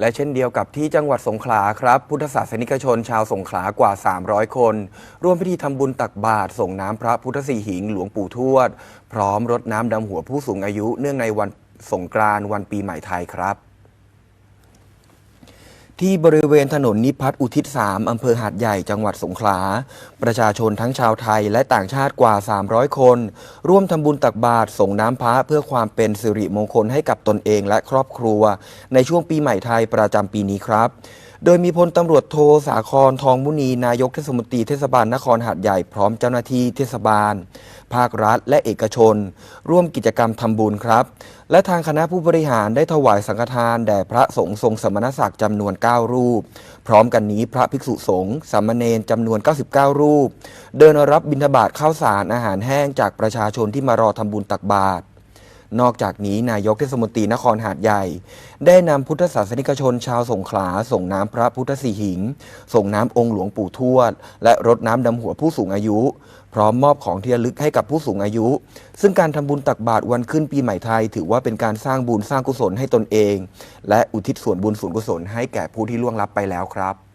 และเช่นเดียวกับที่จังหวัดสงขลาครับ พุทธศาสนิกชนชาวสงขลากว่า 300 คน ร่วมพิธีทำบุญตักบาตรส่งน้ำพระพุทธสีหิงหลวงปู่ทวด พร้อมรดน้ำดำหัวผู้สูงอายุเนื่องในวันสงกรานต์วันปีใหม่ไทยครับ ที่บริเวณถนนนิพัฒน์อุทิศ 3 อำเภอหาดใหญ่ จังหวัดสงขลา ประชาชนทั้งชาวไทยและต่างชาติกว่า 300 คน ร่วมทำบุญตักบาตรส่งน้ำพระเพื่อความเป็นสิริมงคลให้กับตนเองและครอบครัว ในช่วงปีใหม่ไทยประจำปีนี้ครับโดยมีพลตำรวจโทสาครทองมุนี นายกเทศมนตรีเทศบาลนครหาดใหญ่พร้อมเจ้าหน้าที่เทศบาล ภาครัฐและเอกชน ร่วมกิจกรรมทำบุญครับ และทางคณะผู้บริหารได้ถวายสังฆทานแด่พระสงฆ์ทรงสมณศักดิ์จำนวน 9 รูป พร้อมกันนี้พระภิกษุสงฆ์สามเณรจำนวน 99 รูป เดินรับบิณฑบาตข้าวสารอาหารแห้งจากประชาชนที่มารอทำบุญตักบาตร นอกจากนี้นายกเทศมนตรีนครหาดใหญ่ ได้นำพุทธศาสนิกชนชาวสงขลาส่งน้ำพระพุทธสีหิง ส่งน้ำองค์หลวงปู่ทวด และรดน้ำดำหัวผู้สูงอายุ พร้อมมอบของที่ระลึกให้กับผู้สูงอายุ ซึ่งการทำบุญตักบาตรวันขึ้นปีใหม่ไทย ถือว่าเป็นการสร้างบุญสร้างกุศลให้ตนเอง และอุทิศส่วนบุญส่วนกุศลให้แก่ผู้ที่ล่วงลับไปแล้วครับ